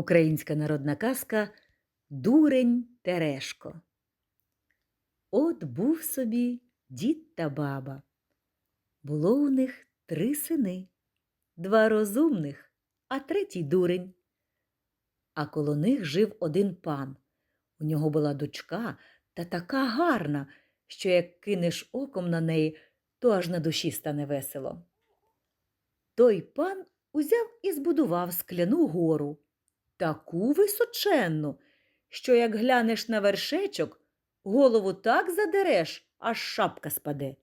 Українська народна казка Дурень Терешко. От був собі дід та баба. Було у них три сини, два розумних, а третій дурень. А коло них жив один пан. У нього була дочка та така гарна, що як кинеш оком на неї, то аж на душі стане весело. Той пан узяв і збудував скляну гору, таку височенну, що як глянеш на вершечок, голову так задереш, аж шапка спаде.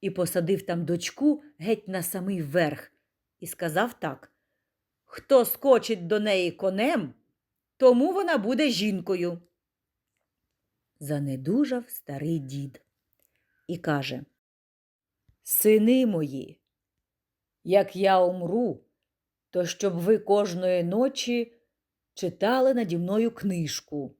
І посадив там дочку геть на самий верх і сказав так Хто скочить до неї конем, тому вона буде жінкою. Занедужав старий дід і каже Сини мої, як я умру, то щоб ви кожної ночі читали наді мною книжку.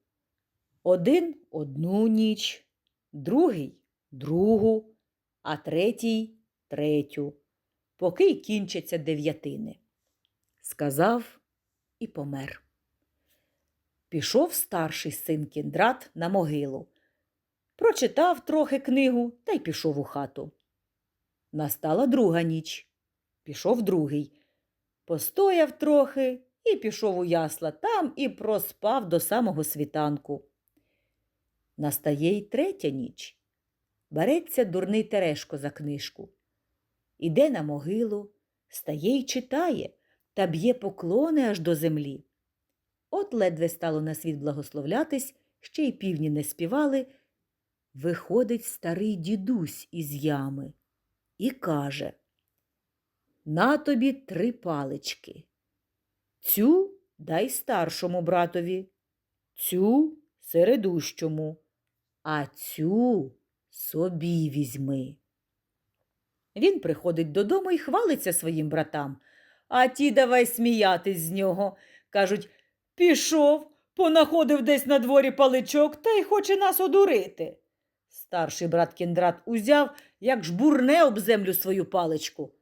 Один одну ніч, другий другу, а третій третю, поки й кінчаться дев'ятини. Сказав і помер. Пішов старший син кіндрат на могилу. Прочитав трохи книгу та й пішов у хату. Настала друга ніч. Пішов другий. Постояв трохи і пішов у ясла там і проспав до самого світанку. Настає й третя ніч. Береться дурний Терешко за книжку. Іде на могилу, стає й читає та б'є поклони аж до землі. От ледве стало на світ благословлятись, ще й півні не співали. Виходить старий дідусь із ями і каже На тобі три палички. Цю дай старшому братові, цю середущому, а цю собі візьми. Він приходить додому і хвалиться своїм братам, а ті давай сміятись з нього. Кажуть Пішов, понаходив десь на дворі паличок та й хоче нас одурити. Старший брат кіндрат узяв, як жбурне об землю свою паличку.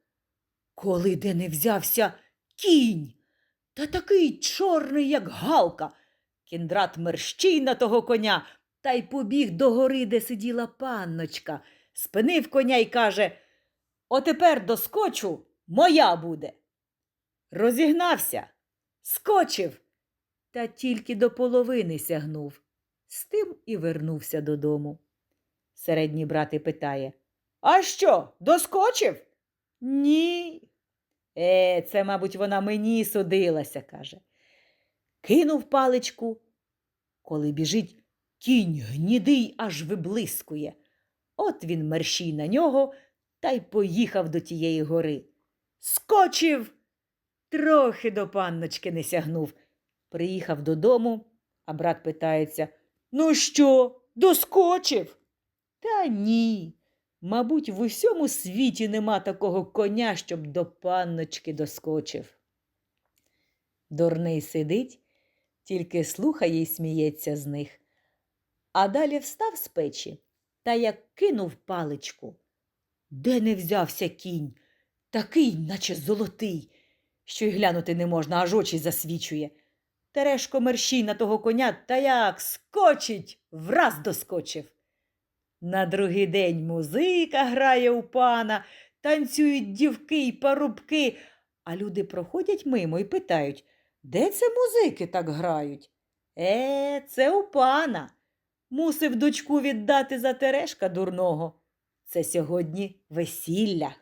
Коли де не взявся кінь, та такий чорний, як галка. Кіндрат мерщій на того коня та й побіг до гори, де сиділа панночка, спинив коня й каже Отепер доскочу, моя буде. Розігнався, скочив, та тільки до половини сягнув. З тим і вернувся додому. Середній брат і питає А що, доскочив? Ні. Е, це, мабуть, вона мені судилася, каже. Кинув паличку. Коли біжить, кінь гнідий аж виблискує. От він мерщій на нього та й поїхав до тієї гори. Скочив, трохи до панночки не сягнув. Приїхав додому, а брат питається Ну що, доскочив? Та ні. Мабуть, в усьому світі нема такого коня, щоб до панночки доскочив. Дурний сидить, тільки слухає й сміється з них. А далі встав з печі та як кинув паличку. Де не взявся кінь, такий, наче золотий, що й глянути не можна, аж очі засвічує. Терешко мерщій на того коня та як скочить, враз доскочив. На другий день музика грає у пана, танцюють дівки й парубки, а люди проходять мимо і питають, де це музики так грають? Е, це у пана. Мусив дочку віддати за терешка дурного. Це сьогодні весілля.